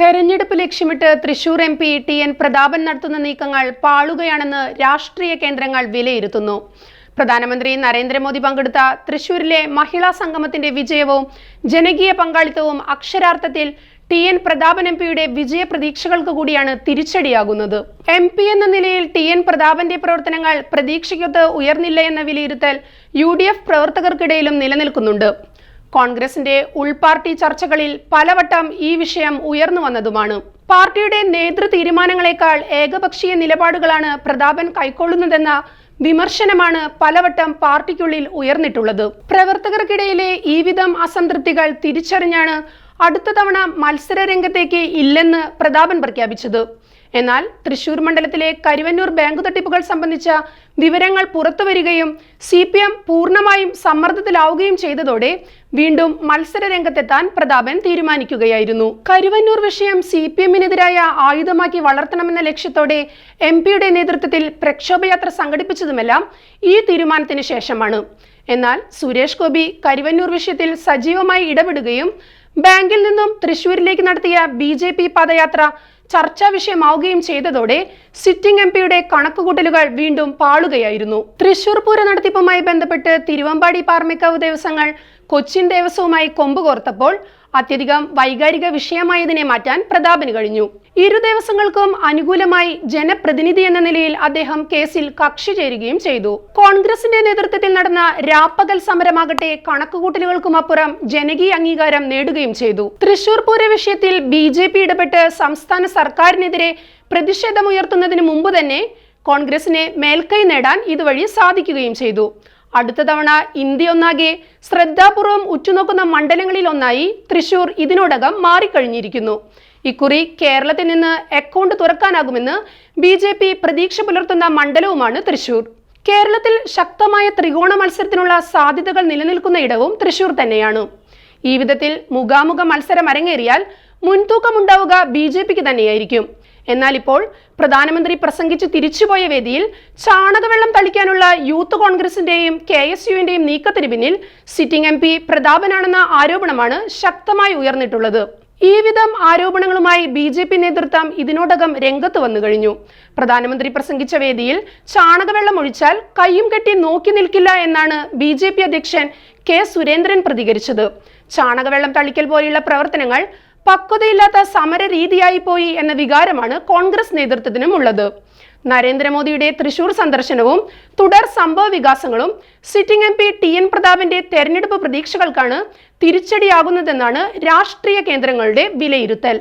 തെരഞ്ഞെടുപ്പ് ലക്ഷ്യമിട്ട് Thrissur M P T N Prathapan നടത്തുന്ന നീക്കങ്ങൾ പാളുകയാണെന്ന് രാഷ്ട്രീയ കേന്ദ്രങ്ങൾ വിലയിരുത്തുന്നു. പ്രധാനമന്ത്രി നരേന്ദ്രമോദി പങ്കെടുത്ത തൃശൂരിലെ മഹിളാ സംഗമത്തിന്റെ വിജയവും ജനകീയ പങ്കാളിത്തവും അക്ഷരാർത്ഥത്തിൽ ടി എൻ പ്രതാപൻ എം പിയുടെ വിജയ പ്രതീക്ഷകൾക്ക് കൂടിയാണ് തിരിച്ചടിയാകുന്നത്. എം പി എന്ന നിലയിൽ ടി എൻ പ്രതാപന്റെ പ്രവർത്തനങ്ങൾ പ്രതീക്ഷയ്ക്കൊത്ത് ഉയർന്നില്ല എന്ന വിലയിരുത്തൽ യു ഡി എഫ് പ്രവർത്തകർക്കിടയിലും നിലനിൽക്കുന്നുണ്ട്. കോൺഗ്രസിന്റെ ഉൾപാർട്ടി ചർച്ചകളിൽ പലവട്ടം ഈ വിഷയം ഉയർന്നു വന്നതുമാണ്. പാർട്ടിയുടെ നേതൃ തീരുമാനങ്ങളെക്കാൾ ഏകപക്ഷീയ നിലപാടുകളാണ് പ്രതാപൻ കൈക്കൊള്ളുന്നതെന്ന വിമർശനമാണ് പലവട്ടം പാർട്ടിക്കുള്ളിൽ ഉയർന്നിട്ടുള്ളത്. പ്രവർത്തകർക്കിടയിലെ ഈ വിധം അസംതൃപ്തികൾ തിരിച്ചറിഞ്ഞാണ് അടുത്ത തവണ മത്സര രംഗത്തേക്ക് ഇല്ലെന്ന് പ്രതാപൻ പ്രഖ്യാപിച്ചത്. എന്നാൽ തൃശൂർ മണ്ഡലത്തിലെ കരുവന്നൂർ ബാങ്ക് തട്ടിപ്പുകൾ സംബന്ധിച്ച വിവരങ്ങൾ പുറത്തുവരികയും സി പി എം പൂർണമായും സമ്മർദ്ദത്തിലാവുകയും ചെയ്തതോടെ വീണ്ടും മത്സര രംഗത്തെത്താൻ പ്രതാപൻ തീരുമാനിക്കുകയായിരുന്നു. കരുവന്നൂർ വിഷയം സി പി എമ്മിനെതിരായ ആയുധമാക്കി വളർത്തണമെന്ന ലക്ഷ്യത്തോടെ എം പിയുടെ നേതൃത്വത്തിൽ പ്രക്ഷോഭയാത്ര സംഘടിപ്പിച്ചതുമെല്ലാം ഈ തീരുമാനത്തിന് ശേഷമാണ്. എന്നാൽ സുരേഷ് ഗോപി കരുവന്നൂർ വിഷയത്തിൽ സജീവമായി ഇടപെടുകയും ബാങ്കിൽ നിന്നും തൃശൂരിലേക്ക് നടത്തിയ ബി ജെ പി പദയാത്ര ചർച്ചാ വിഷയമാവുകയും ചെയ്തതോടെ സിറ്റിംഗ് എം പിയുടെ കണക്കുകൂട്ടലുകൾ വീണ്ടും പാളുകയായിരുന്നു. തൃശൂർ പൂര നടത്തിപ്പുമായി ബന്ധപ്പെട്ട് തിരുവമ്പാടി പാർമിക്കാവ് ദേവസ്വങ്ങൾ കൊച്ചിൻ ദേവസ്വവുമായി കൊമ്പ് കോർത്തപ്പോൾ അത്യധികം വൈകാരിക വിഷയമായതിനെ മാറ്റാൻ പ്രതാപന് കഴിഞ്ഞു. ഇരു ദിവസങ്ങൾക്കും അനുകൂലമായി ജനപ്രതിനിധി എന്ന നിലയിൽ അദ്ദേഹം കേസിൽ കക്ഷി ചേരുകയും ചെയ്തു. കോൺഗ്രസിന്റെ നേതൃത്വത്തിൽ നടന്ന രാപ്പകൽ സമരമാകട്ടെ കണക്കുകൂട്ടലുകൾക്കുമപ്പുറം ജനകീയ അംഗീകാരം നേടുകയും ചെയ്തു. തൃശൂർ പൂര വിഷയത്തിൽ ബി ജെ പി ഇടപെട്ട് സംസ്ഥാന സർക്കാരിനെതിരെ പ്രതിഷേധമുയർത്തുന്നതിന് മുമ്പ് തന്നെ കോൺഗ്രസിനെ മേൽക്കൈ നേടാൻ ഇതുവഴി സാധിക്കുകയും ചെയ്തു. അടുത്ത തവണ ഇന്ത്യ ഒന്നാകെ ശ്രദ്ധാപൂർവം ഉറ്റുനോക്കുന്ന മണ്ഡലങ്ങളിൽ ഒന്നായി തൃശൂർ ഇതിനോടകം മാറിക്കഴിഞ്ഞിരിക്കുന്നു. ഇക്കുറി കേരളത്തിൽ നിന്ന് അക്കൗണ്ട് തുറക്കാനാകുമെന്ന് ബി ജെ പി പ്രതീക്ഷ പുലർത്തുന്ന മണ്ഡലവുമാണ് തൃശൂർ. കേരളത്തിൽ ശക്തമായ ത്രികോണ മത്സരത്തിനുള്ള സാധ്യതകൾ നിലനിൽക്കുന്ന ഇടവും തൃശൂർ തന്നെയാണ്. ഈ വിധത്തിൽ മുഖാമുഖ മത്സരം അരങ്ങേറിയാൽ മുൻതൂക്കമുണ്ടാവുക ബി ജെ പിക്ക് തന്നെയായിരിക്കും. എന്നാൽ ഇപ്പോൾ പ്രധാനമന്ത്രി പ്രസംഗിച്ച് തിരിച്ചുപോയ വേദിയിൽ ചാണകവെള്ളം തളിക്കാനുള്ള യൂത്ത് കോൺഗ്രസിന്റെയും കെ എസ് യുവിന്റെയും നീക്കത്തിന് പിന്നിൽ സിറ്റിംഗ് എം പി പ്രതാപനാണെന്ന ആരോപണമാണ് ശക്തമായി ഉയർന്നിട്ടുള്ളത്. ഈ വിധം ആരോപണങ്ങളുമായി ബി ജെ പി നേതൃത്വം ഇതിനോടകം രംഗത്ത് വന്നു കഴിഞ്ഞു. പ്രധാനമന്ത്രി പ്രസംഗിച്ച വേദിയിൽ ചാണകവെള്ളം ഒഴിച്ചാൽ കയ്യും കെട്ടി നോക്കി നിൽക്കില്ല എന്നാണ് ബി ജെ പി അധ്യക്ഷൻ കെ സുരേന്ദ്രൻ പ്രതികരിച്ചത്. ചാണകവെള്ളം തളിക്കൽ പോലെയുള്ള പ്രവർത്തനങ്ങൾ പക്വതയില്ലാത്ത സമര രീതിയായി പോയി എന്ന വികാരമാണ് കോൺഗ്രസ് നേതൃത്വത്തിനും ഉള്ളത്. നരേന്ദ്രമോദിയുടെ തൃശൂർ സന്ദർശനവും തുടർ സംഭവ വികാസങ്ങളും sitting M P T N പ്രതാപിന്റെ തെരഞ്ഞെടുപ്പ് പ്രതീക്ഷകൾക്കാണ് തിരിച്ചടിയാകുന്നതെന്നാണ് രാഷ്ട്രീയ കേന്ദ്രങ്ങളുടെ വിലയിരുത്തൽ.